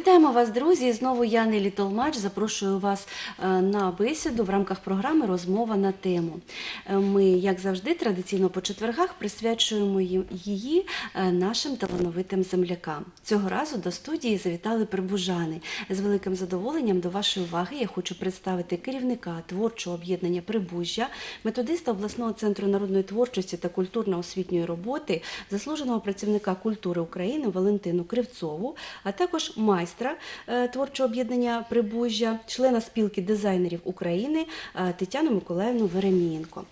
Вітаємо вас, друзі! Знову я Нелі Толмач. Запрошую вас е, на бесіду в рамках програми Розмова на тему. Е, Ми, як завжди, традиційно по четвергах присвячуємо її е, нашим талановитим землякам. Цього разу до студії завітали прибужани. З великим задоволенням до вашої уваги я хочу представити керівника творчого об'єднання Прибужжя, методиста обласного центру народної творчості та культурно-освітньої роботи, заслуженого працівника культури України Валентину Кривцову, а також майстра е, творчого об'єднання Прибужжя, члена спілки дизайнерів України е, Тетяну Миколаївну Веремієнко.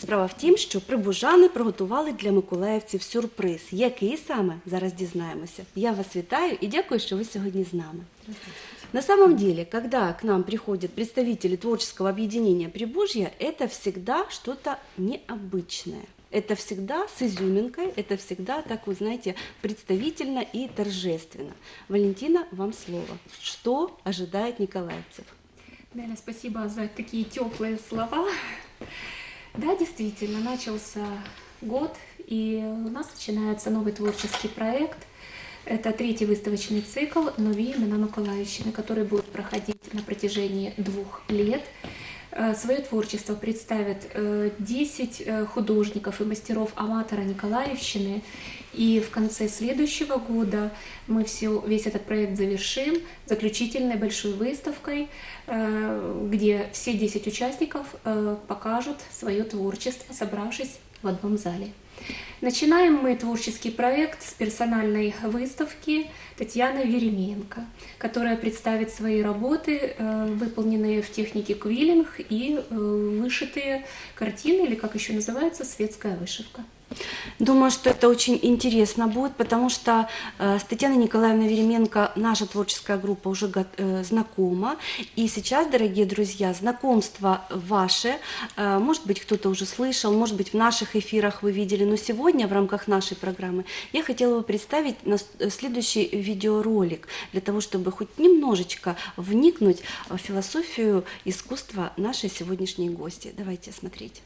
Справа в тім, що прибужани приготували для миколаївців сюрприз. Який саме зараз дізнаємося. Я вас вітаю і дякую, що ви сьогодні з нами. На самом деле, когда к нам приходят представители творческого объединения Прибужья, это всегда что-то необычное. Это всегда с изюминкой, это всегда, так вы знаете, представительно и торжественно. Валентина, вам слово. Что ожидает николаевцев? Наля, спасибо за такие теплые слова. Да, действительно, начался год, и у нас начинается новый творческий проект. Это третий выставочный цикл «Нови имена Миколаевщины», который будет проходить на протяжении двух лет. Э, Свое творчество представят э, 10 э, художников и мастеров аматора Николаевщины. И в конце следующего года мы все, весь этот проект завершим заключительной большой выставкой, э, где все 10 участников э, покажут свое творчество, собравшись в одном зале. Начинаем мы творческий проект с персональной выставки Татьяны Веременко, которая представит свои работы, э, выполненные в технике квиллинг и э, вышитые картины, или как еще называется, светская вышивка. Думаю, что это очень интересно будет, потому что э, с Татьяной Николаевной Веременко наша творческая группа уже э, знакома. И сейчас, дорогие друзья, знакомство ваше, э, может быть, кто-то уже слышал, может быть, в наших эфирах вы видели, но сегодня в рамках нашей программы я хотела бы представить э, следующий видеоролик для того, чтобы хоть немножечко вникнуть в философию искусства нашей сегодняшней гости. Давайте смотреть.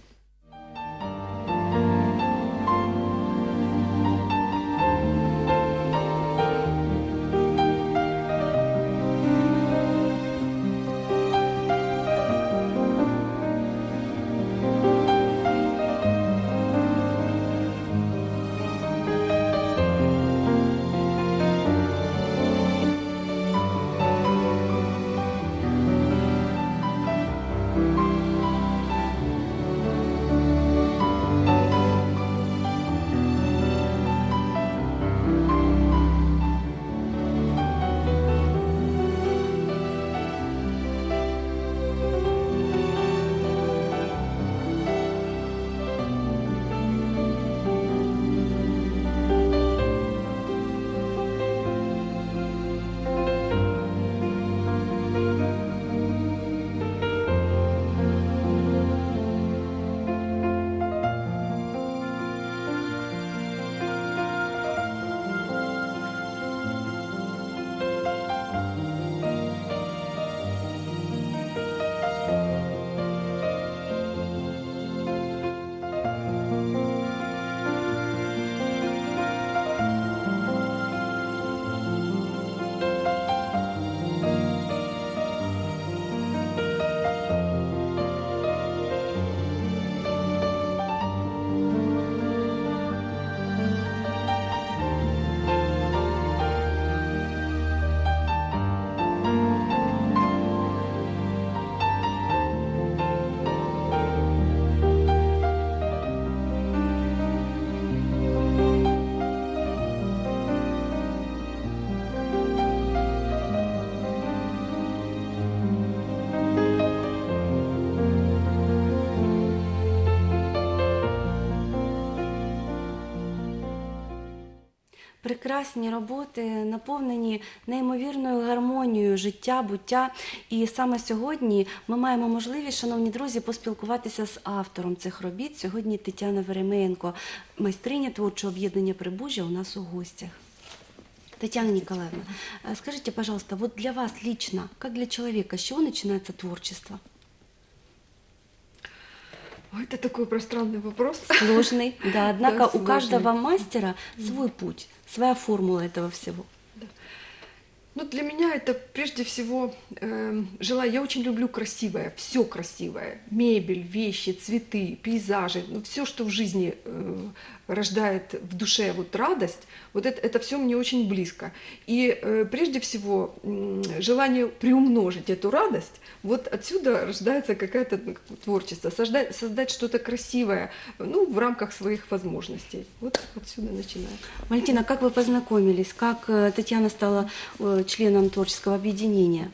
Прекрасні роботи, наповнені неймовірною гармонією життя, буття. І саме сьогодні ми маємо можливість, шановні друзі, поспілкуватися з автором цих робіт. Сьогодні Тетяна Веремеєнко, майстриня творчого об'єднання Прибужжя, у нас у гостях. Татьяна Николаевна, э, скажите, пожалуйста, вот для вас лично, как для человека, с чего начинается творчество? Ой, это такой пространный вопрос. Сложный, да, однако у сложный. каждого мастера свой путь, Своя формула этого всего. Ну, для меня это прежде всего э, желание. Я очень люблю красивое, все красивое. Мебель, вещи, цветы, пейзажи. Ну, все, что в жизни э, рождает в душе вот радость, вот это, это все мне очень близко. И э, прежде всего м, желание приумножить эту радость, вот отсюда рождается какое-то ну, творчество, создать, создать что-то красивое, ну, в рамках своих возможностей. Вот отсюда начинается. Валентина, как вы познакомились? Как э, Татьяна стала э, членом творческого объединения?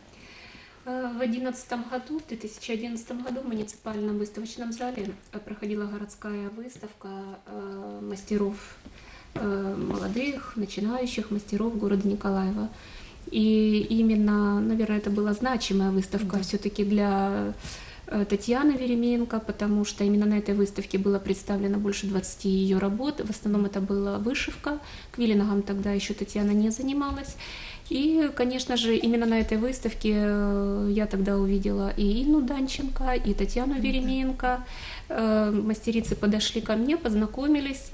Э, В 2011 году, в 2011 году в муниципальном выставочном зале э, проходила городская выставка э, мастеров, молодых, начинающих мастеров города Николаева. И именно, наверное, это была значимая выставка все-таки для Татьяны Веременко, потому что именно на этой выставке было представлено больше 20 ее работ. В основном это была вышивка. Квиллингом тогда еще Татьяна не занималась. И, конечно же, именно на этой выставке э, я тогда увидела и Инну Данченко, и Татьяну Веременко. Э, Мастерицы подошли ко мне, познакомились,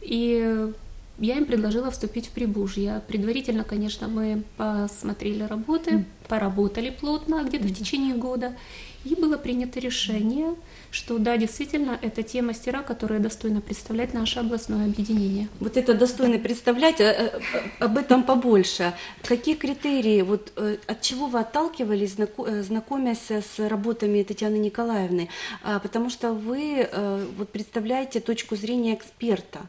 и я им предложила вступить в Прибужье. Предварительно, конечно, мы посмотрели работы, поработали плотно где-то в течение года, и было принято решение, что да, действительно, это те мастера, которые достойно представлять наше областное объединение. Вот это достойно представлять, э, э, об этом побольше. Какие критерии, вот э, от чего вы отталкивались, знако- э, знакомясь с работами Татьяны Николаевны? А, Потому что вы э, вот представляете точку зрения эксперта.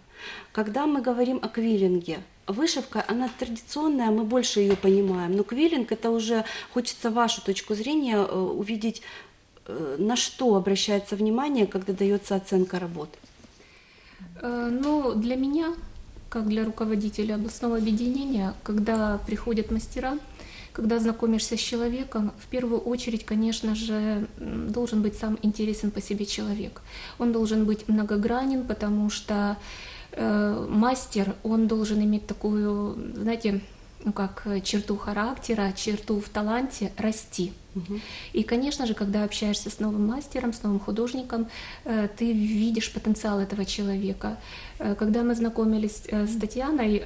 Когда мы говорим о квиллинге, вышивка, она традиционная, мы больше ее понимаем, но квиллинг это уже хочется вашу точку зрения э, увидеть, э, на что обращается внимание, когда дается оценка работ. Э, Ну, для меня, как для руководителя областного объединения, когда приходят мастера, когда знакомишься с человеком, в первую очередь, конечно же, должен быть сам интересен по себе человек. Он должен быть многогранен, потому что э, мастер, он должен иметь такую, знаете, ну как э, черту характера, черту в таланте расти. И, конечно же, когда общаешься с новым мастером, с новым художником, э, ты видишь потенциал этого человека. Э, Когда мы знакомились э, с Татьяной,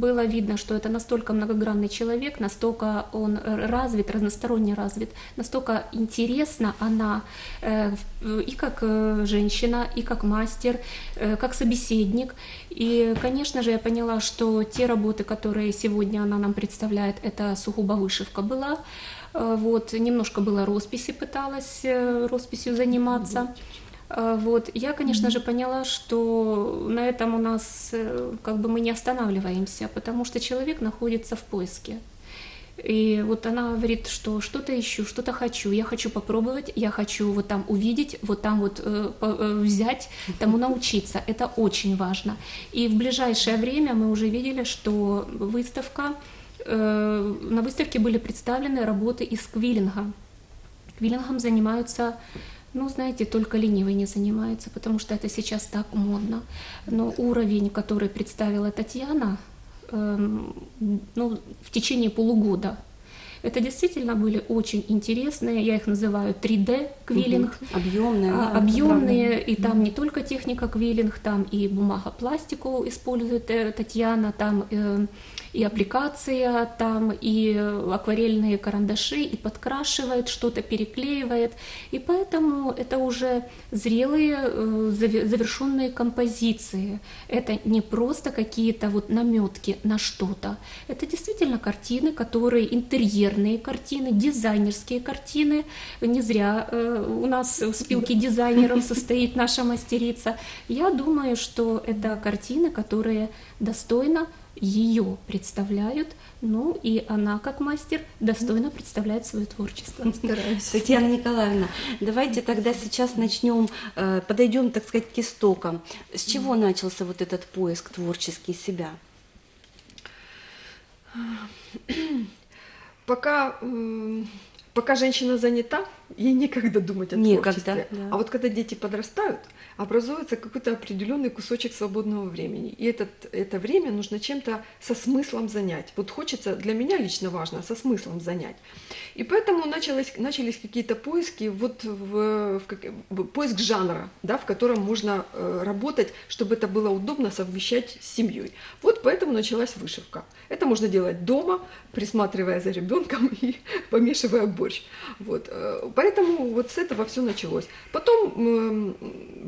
было видно, что это настолько многогранный человек, настолько он развит, разносторонне развит, настолько интересна она и как женщина, и как мастер, как собеседник. И, конечно же, я поняла, что те работы, которые сегодня она нам представляет, это сугубо вышивка была. Э, Вот, немножко было росписи, пыталась э, росписью заниматься. Э, Вот, я, конечно же, поняла, что на этом у нас как бы мы не останавливаемся, потому что человек находится в поиске. И вот она говорит, что что-то ищу, что-то хочу, я хочу попробовать, я хочу вот там увидеть, вот там вот э, э, взять, тому научиться. Это очень важно. И в ближайшее время мы уже видели, что выставка, на выставке были представлены работы из квиллинга. Квиллингом занимаются, ну, знаете, только ленивый не занимается, потому что это сейчас так модно. Но уровень, который представила Татьяна, эм, ну, в течение полугода, это действительно были очень интересные, я их называю 3D квиллинг, Объемная, а, да, объемные, и там не только техника квиллинг, там и бумага пластику использует э, Татьяна, там э, и аппликация, там и акварельные карандаши, и подкрашивает, что-то переклеивает. И поэтому это уже зрелые, э, заве- завершенные композиции. Это не просто какие-то вот наметки на что-то. Это действительно картины, которые интерьерные картины, дизайнерские картины. Не зря э, у нас в спилке дизайнеров состоит наша мастерица. Я думаю, что это картины, которые достойно ее представляют, ну и она как мастер достойно представляет свое творчество. Стараюсь. Татьяна Николаевна, давайте тогда сейчас начнем, э, подойдем, так сказать, к истокам. С чего начался вот этот поиск творческий себя? Пока, пока женщина занята, ей некогда думать о Некогда, творчестве. да. А вот когда дети подрастают, образуется какой-то определенный кусочек свободного времени. И этот, это время нужно чем-то со смыслом занять. Вот хочется, для меня лично важно, со смыслом занять. И поэтому началось, начались какие-то поиски, вот в, в в поиск жанра, да, в котором можно э, работать, чтобы это было удобно совмещать с семьей. Вот поэтому началась вышивка. Это можно делать дома, присматривая за ребенком и помешивая борщ. Вот. Поэтому вот с этого все началось. Потом м,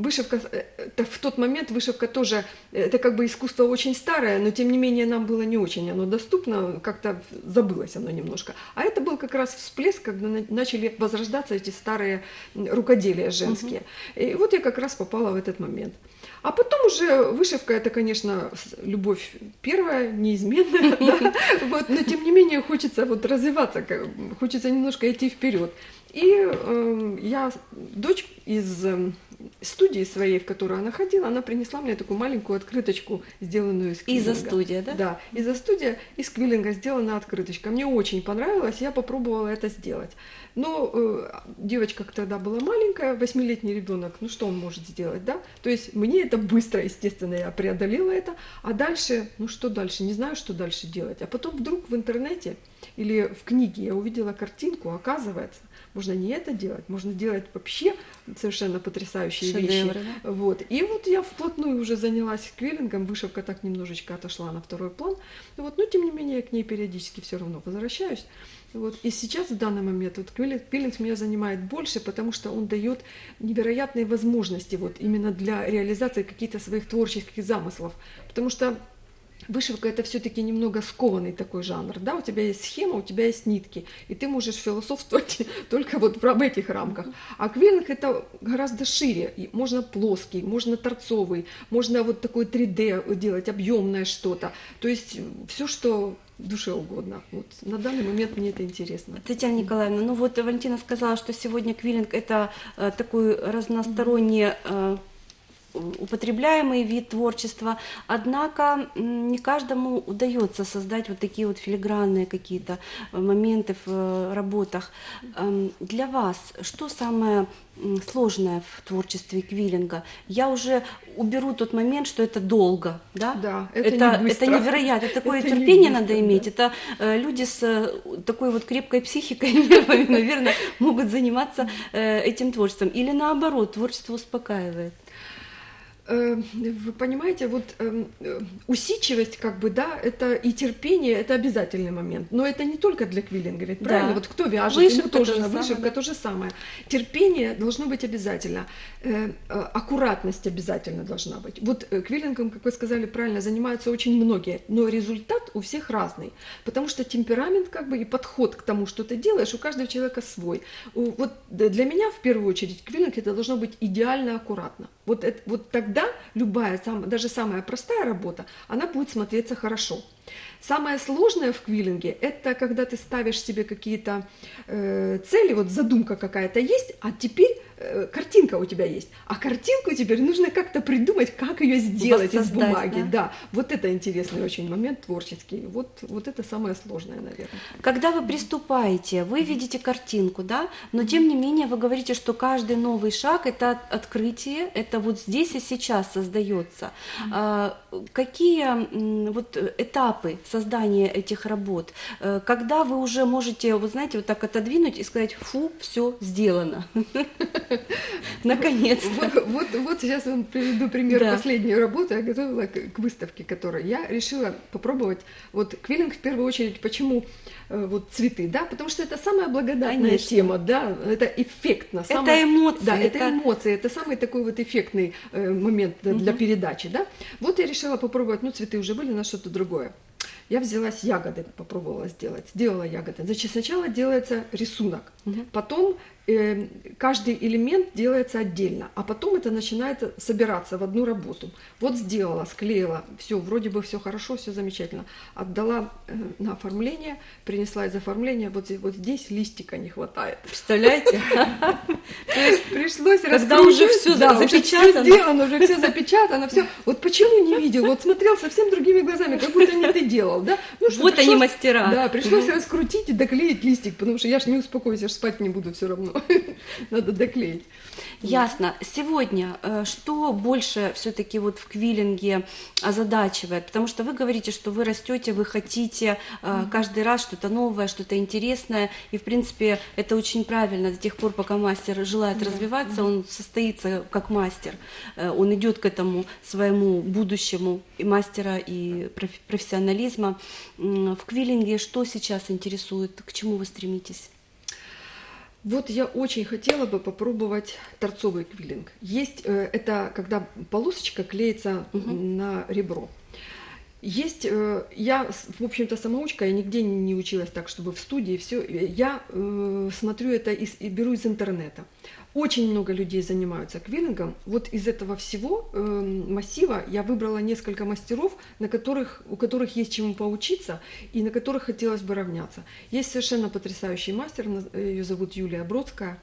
вышивка, э, в тот момент вышивка тоже, э, это как бы искусство очень старое, но тем не менее нам было не очень оно доступно, как-то забылось оно немножко. А это был как раз всплеск, когда на- начали возрождаться эти старые рукоделия женские. И вот я как раз попала в этот момент. А потом уже вышивка это, конечно, любовь первая, неизменная, вот, но тем не менее хочется вот развиваться, хочется немножко идти вперед. И эм, я, дочь из эм, студии своей, в которую она ходила, она принесла мне такую маленькую открыточку, сделанную из квиллинга. студия, да? Да, из-за студия из квиллинга сделана открыточка. Мне очень понравилось, я попробовала это сделать. Но э, девочка тогда была маленькая, восьмилетний ребенок, ну что он может сделать, да? То есть мне это быстро, естественно, я преодолела это, а дальше, ну что дальше, не знаю, что дальше делать. А потом вдруг в интернете или в книге я увидела картинку, оказывается, можно не это делать, можно делать вообще совершенно потрясающие вещи. Шедевры, да? Вот. И вот я вплотную уже занялась квиллингом, вышивка так немножечко отошла на второй план. Вот. Но тем не менее я к ней периодически все равно возвращаюсь. Вот. И сейчас в данный момент вот квиллинг, квиллинг меня занимает больше, потому что он дает невероятные возможности вот именно для реализации каких-то своих творческих замыслов. Потому что Вышивка это все-таки немного скованный такой жанр, да, у тебя есть схема, у тебя есть нитки, и ты можешь философствовать только вот в этих рамках. А квиллинг это гораздо шире, можно плоский, можно торцовый, можно вот такой 3D делать, объемное что-то, то есть все, что душе угодно. Вот на данный момент мне это интересно. Татьяна Николаевна, ну вот Валентина сказала, что сегодня квиллинг это э, такой разносторонний э, употребляемый вид творчества, однако не каждому удается создать вот такие вот филигранные какие-то э, моменты в э, работах. Эм, Для вас что самое сложное в творчестве квиллинга? Я уже уберу тот момент, что это долго, да? Да, это это, не это невероятно, такое Это терпение быстро, надо да. иметь. Это э, люди с э, такой вот крепкой психикой нервами, наверное, могут заниматься э, этим творчеством. Или наоборот, творчество успокаивает. Э, Вы понимаете, вот эм, э, усидчивость, как бы, да, это и терпение, это обязательный момент. Но это не только для квиллинга, ведь Да. правильно? Вот кто вяжет, Вышивка тоже то же на самое, вышивка да. то же самое. Терпение должно быть обязательно, Э, э, аккуратность обязательно должна быть. Вот квиллингом, как вы сказали правильно, занимаются очень многие, но результат у всех разный, потому что темперамент, как бы, и подход к тому, что ты делаешь, у каждого человека свой. Вот для меня в первую очередь квиллинг это должно быть идеально аккуратно. Вот, это- вот тогда любая, сам- даже самая простая работа, она будет смотреться хорошо. Самое сложное в квиллинге – это когда ты ставишь себе какие-то э, цели, вот задумка какая-то есть, а теперь картинка у тебя есть. А картинку теперь нужно как-то придумать, как ее сделать из бумаги. да? Да, вот это интересный очень момент творческий. Вот, вот это самое сложное, наверное. Когда вы приступаете, вы видите картинку, да, но тем не менее вы говорите, что каждый новый шаг это от- открытие, это вот здесь и сейчас создается. А, Какие вот э, этапы создания этих работ? Э, Когда вы уже можете, вот знаете, вот так отодвинуть и сказать, фу, все сделано, наконец. Вот, вот, вот сейчас вам приведу пример Да. последнюю работу. Я готовила к, к выставке, которую я решила попробовать. Вот квиллинг в первую очередь, почему э, вот цветы, да, потому что это самая благодатная Конечно. тема, да, это эффектно. Это самое- эмоции, Да, это, это- эмоции, это самый такой вот эффектный э, момент да, для передачи, да. Вот я решила попробовать, ну цветы уже были, на что-то другое. Я взялась ягоды, попробовала сделать, сделала ягоды. Значит, сначала делается рисунок, потом э, каждый элемент делается отдельно, а потом это начинает собираться в одну работу. Вот сделала, склеила, все, вроде бы все хорошо, все замечательно. Отдала э, на оформление, принесла из оформления, вот вот здесь листика не хватает. Представляете? То есть Пришлось Когда уже уже запечатано. сделано, уже все запечатано, все. Вот почему не видел? Вот смотрел совсем другими глазами, как будто не ты делал, да? Ну что, Вот они пришлось- мастера. Да, пришлось раскрутить и доклеить листик, потому что я ж не успокоюсь, я ж спать не буду все равно. Надо доклеить. Ясно. Сегодня э, что больше все-таки вот в квиллинге озадачивает? Потому что вы говорите, что вы растете, вы хотите э, каждый раз что-то новое, что-то интересное, и в принципе это очень правильно. До тех пор, пока мастер желает развиваться, он состоится как мастер, Э, он идет к этому своему будущему и мастера и проф- профессионализма. М, В квиллинге что сейчас интересует, к чему вы стремитесь? Вот я очень хотела бы попробовать торцовый квиллинг. Есть э, это когда полосочка клеится на ребро. Есть, э, я, в общем-то, самоучка, я нигде не училась так, чтобы в студии все. Я э, смотрю это и беру из интернета. Очень много людей занимаются квиллингом. Вот из этого всего э, массива я выбрала несколько мастеров, на которых, у которых есть чему поучиться и на которых хотелось бы равняться. Есть совершенно потрясающий мастер, ее зовут Юлия Бродская.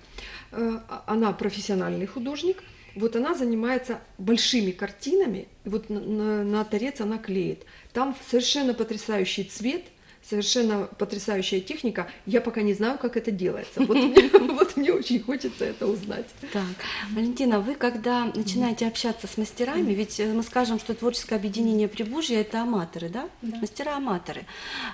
Э, а- Она профессиональный художник. Вот она занимается большими картинами, вот на, на- на торец она клеит. Там совершенно потрясающий цвет, совершенно потрясающая техника. Я пока не знаю, как это делается. Вот мне, вот мне очень хочется это узнать. Так, Валентина, вы когда начинаете общаться с мастерами, ведь э, мы скажем, что творческое объединение Прибужья это аматоры, да? Да. Мастера-аматоры.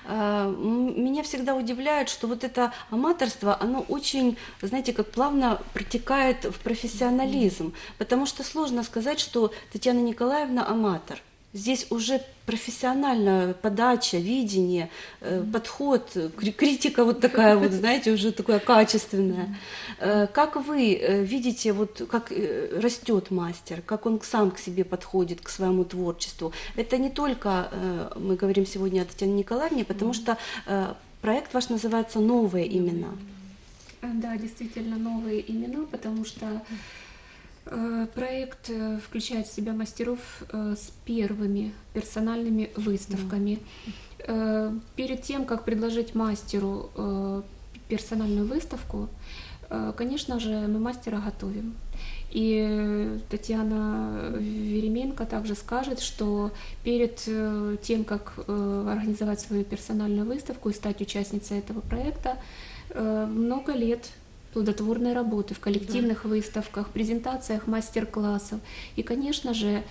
А, Меня всегда удивляет, что вот это аматорство, оно очень, знаете, как плавно протекает в профессионализм, потому что сложно сказать, что Татьяна Николаевна аматор. Здесь уже профессиональная подача, видение, э, подход, кри- критика вот такая вот, знаете, уже такая качественная. Э, Как вы э, видите, вот как растет мастер, как он сам к себе подходит, к своему творчеству? Это не только, мы говорим сегодня о Татьяне Николаевне, потому что проект ваш называется «Новые имена». Да, действительно новые имена, потому что проект э, включает в себя мастеров э, с первыми персональными выставками. Э, Перед тем, как предложить мастеру э, персональную выставку, э, конечно же, мы мастера готовим. И э, Татьяна Веременко также скажет, что перед э, тем, как э, организовать свою персональную выставку и стать участницей этого проекта, э, много лет плодотворной работы в коллективных выставках, презентациях мастер-классов. И, конечно же,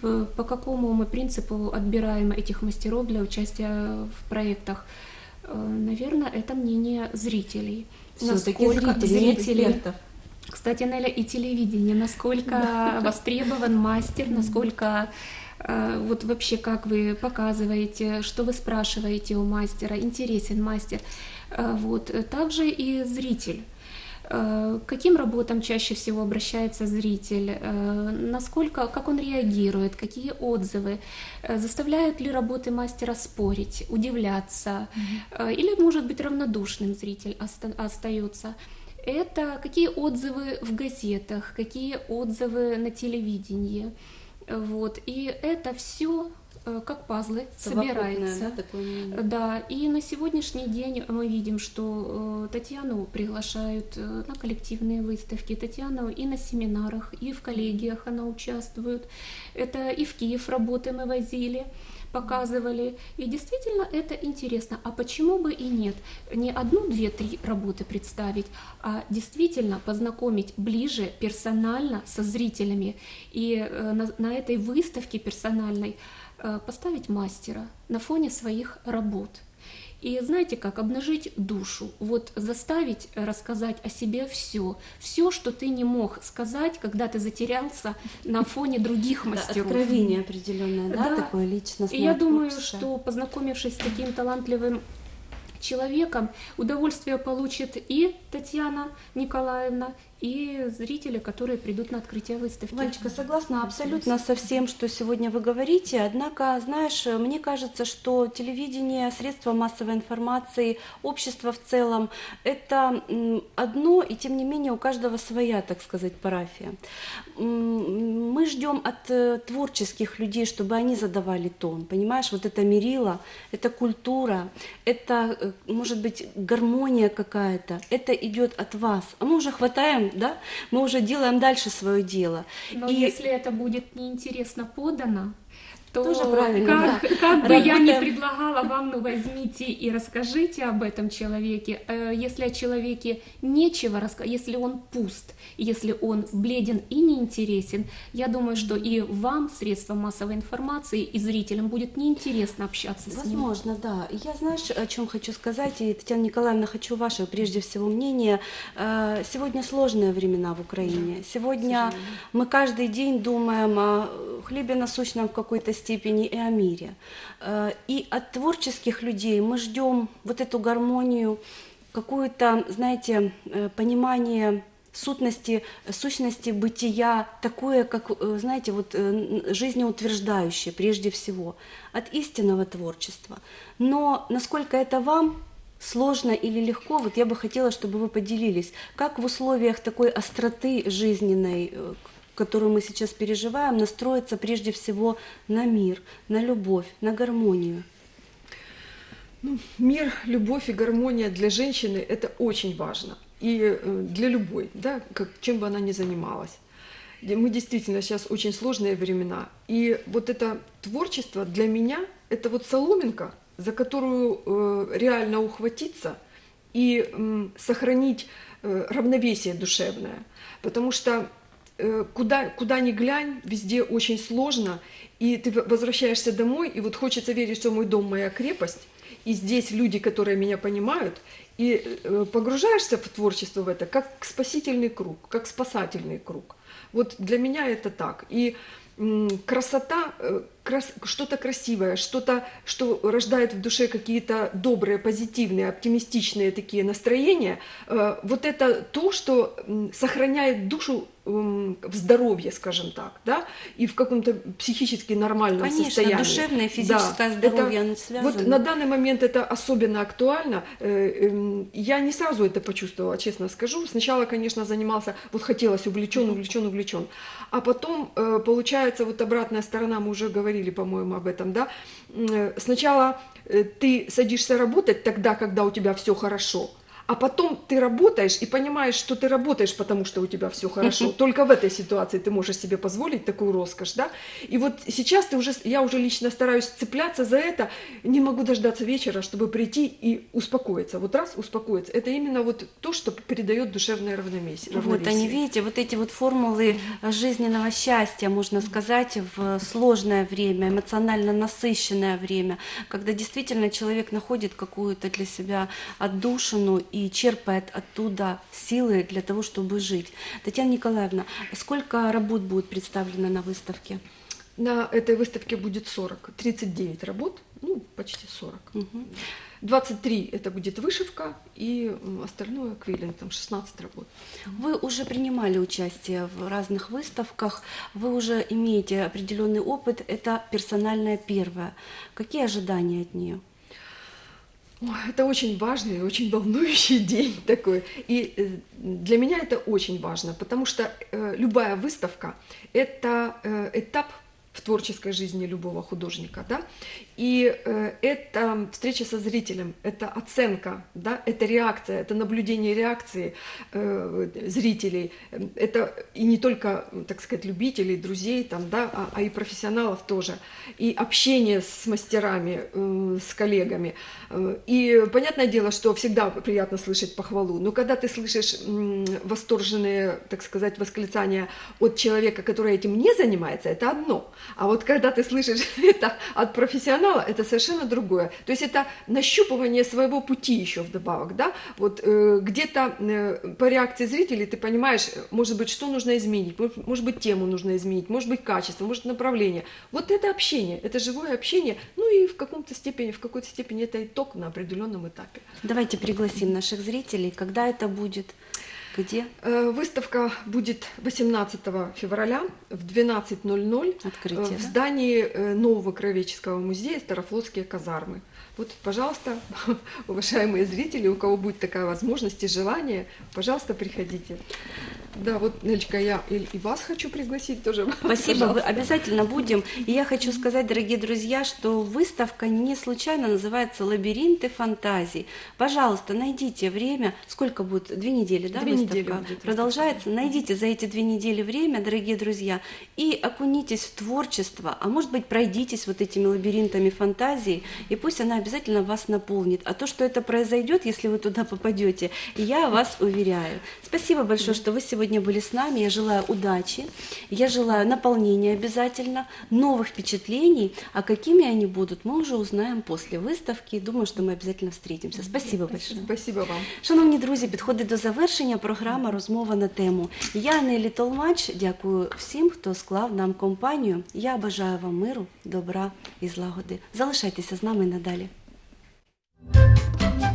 в- по какому мы принципу отбираем этих мастеров для участия в проектах? Э, Наверное, это мнение зрителей. Все-таки зрители, нет зрители экспертов. кстати, Неля, и телевидение, насколько востребован мастер, насколько э, вот вообще как вы показываете, что вы спрашиваете у мастера, интересен мастер. Э, Вот. э, Также и зритель. Э, К каким работам чаще всего обращается зритель? Э, Насколько, как он реагирует? Какие отзывы? Э, Заставляют ли работы мастера спорить, удивляться? Э, Или, может быть, равнодушным зритель оста- остается? Это какие отзывы в газетах, какие отзывы на телевидении. Вот. И это все как пазлы собирается. да, такое? Да, и на сегодняшний день мы видим, что э, Татьяну приглашают э, на коллективные выставки, Татьяну и на семинарах, и в коллегиях она участвует. Это и в Киев работы мы возили, показывали. И действительно это интересно. А почему бы и нет? Не одну, две, три работы представить, а действительно познакомить ближе, персонально со зрителями. И э, на, на этой выставке персональной э, поставить мастера на фоне своих работ. И знаете как, обнажить душу, вот заставить рассказать о себе все, все, что ты не мог сказать, когда ты затерялся на фоне других Да, мастеров. Откровение определенное, да, Да. такое личностное. И я думаю, что познакомившись с таким талантливым человеком, удовольствие получит и Татьяна Николаевна, и зрители, которые придут на открытие выставки. Валечка, согласна абсолютно со всем, что сегодня вы говорите. Однако, знаешь, мне кажется, что телевидение, средства массовой информации, общество в целом – это одно, и тем не менее у каждого своя, так сказать, парафия. Мы ждем от э, творческих людей, чтобы они задавали тон. Понимаешь, вот это мерило, это культура, это, э, может быть, гармония какая-то. Это идет от вас. А мы уже хватаем, да? Мы уже делаем дальше свое дело. Но И- если это будет неинтересно подано, то Тоже правильно, как, как бы я ни Работаем. предлагала вам, ну возьмите и расскажите об этом человеке. Э, Если о человеке нечего рассказать, если он пуст, если он бледен и неинтересен, я думаю, что и вам, средствам массовой информации, и зрителям будет неинтересно общаться с ним. Возможно, да. Я, знаешь, о чем хочу сказать, и, Татьяна Николаевна, хочу ваше, прежде всего, мнение. Э, Сегодня сложные времена в Украине. Сегодня мы каждый день думаем о хлебе насущном в какой-то степени и о мире. Э, И от творческих людей мы ждем вот эту гармонию, какое-то, знаете, э, понимание сутности, сущности бытия, такое, как, э, знаете, вот жизнеутверждающее прежде всего, от истинного творчества. Но насколько это вам сложно или легко, вот я бы хотела, чтобы вы поделились, как в условиях такой остроты жизненной, которую мы сейчас переживаем, настроиться прежде всего на мир, на любовь, на гармонию. Ну, мир, любовь и гармония для женщины – это очень важно. И э, для любой, да, как, чем бы она ни занималась. Мы действительно сейчас очень сложные времена. И вот это творчество для меня – это вот соломинка, за которую э, реально ухватиться и м, сохранить э, равновесие душевное. Потому что э, куда, куда ни глянь, везде очень сложно, и ты возвращаешься домой, и вот хочется верить, что мой дом моя крепость, и здесь люди, которые меня понимают, и э, погружаешься в творчество в это, как спасительный круг, как спасательный круг. Вот для меня это так. И красота, э, крас- что-то красивое, что-то, что рождает в душе какие-то добрые, позитивные, оптимистичные такие настроения, э, вот это то, что сохраняет душу в здоровье, скажем так, да, и в каком-то психически нормальном Конечно, состоянии. душевное и физическое Да, здоровье, это- оно связано. Вот на данный момент это особенно актуально. Э, эм, Я не сразу это почувствовала, честно скажу. Сначала, конечно, занимался, вот хотелось увлечен, увлечен, увлечен. А потом, э, получается, вот обратная сторона, мы уже говорили, по-моему, об этом, да. Э, Сначала э, ты садишься работать тогда, когда у тебя все хорошо. А потом ты работаешь и понимаешь, что ты работаешь, потому что у тебя все хорошо. Только в этой ситуации ты можешь себе позволить такую роскошь, да? И вот сейчас ты уже, я уже лично стараюсь цепляться за это, не могу дождаться вечера, чтобы прийти и успокоиться. Вот раз успокоиться, это именно вот то, что передает душевное равномесие. Вот они, равновесие. видите, вот эти вот формулы жизненного счастья, можно сказать, в сложное время, эмоционально насыщенное время, когда действительно человек находит какую-то для себя отдушину и черпает оттуда силы для того, чтобы жить. Татьяна Николаевна, сколько работ будет представлено на выставке? На этой выставке будет 40, 39 работ, ну, почти 40. Мгм. 23 это будет вышивка, и остальное квиллинг, там 16 работ. Вы уже принимали участие в разных выставках, вы уже имеете определенный опыт, это персональная первая. Какие ожидания от нее? Это очень важный, очень волнующий день такой. И э, для меня это очень важно, потому что э, любая выставка – это э, этап в творческой жизни любого художника, да, и э, это встреча со зрителем, это оценка, да, это реакция, это наблюдение реакции э, зрителей, Э, это и не только, так сказать, любителей, друзей, там, да, а, а и профессионалов тоже, и общение с мастерами, э, с коллегами, Э, и понятное дело, что всегда приятно слышать похвалу, но когда ты слышишь м, восторженные, так сказать, восклицания от человека, который этим не занимается, это одно. А вот когда ты слышишь это от профессионала, это совершенно другое. То есть это нащупывание своего пути еще вдобавок, да? Вот э, где-то э, по реакции зрителей ты понимаешь, может быть, что нужно изменить, может быть, тему нужно изменить, может быть, качество, может, направление. Вот это общение, это живое общение, ну и в каком-то степени, в какой-то степени это итог на определенном этапе. Давайте пригласим наших зрителей. Когда это будет? Где? Э, Выставка будет 18 февраля в 12.00 Открытие, э, в да? здании э, нового краеведческого музея Старофлотские казармы. Вот, пожалуйста, уважаемые зрители, у кого будет такая возможность и желание, пожалуйста, приходите. Да, вот, Нелечка, я и, и вас хочу пригласить тоже. Спасибо, Пожалуйста. обязательно будем. И я хочу сказать, дорогие друзья, что выставка не случайно называется «Лабиринты фантазий». Пожалуйста, найдите время. Сколько будет? Две недели, да, Две выставка? недели будет. Продолжается. Найдите за эти две недели время, дорогие друзья, и окунитесь в творчество, а может быть, пройдитесь вот этими лабиринтами фантазии, и пусть она обязательно вас наполнит. А то, что это произойдет, если вы туда попадете, я вас уверяю. Спасибо большое, что вы сегодня были с нами. Я желаю удачи, я желаю наполнения обязательно, новых впечатлений, а какими они будут, мы уже узнаем после выставки. Думаю, что мы обязательно встретимся. Спасибо большое. Спасибо вам. Шановні друзі, підходить до завершення програма розмова на тему. Я Нелі Толмач. Дякую всім, хто склав нам компанію. Я бажаю вам миру, добра і злагоди. Залишайтеся з нами надалі. Thank you.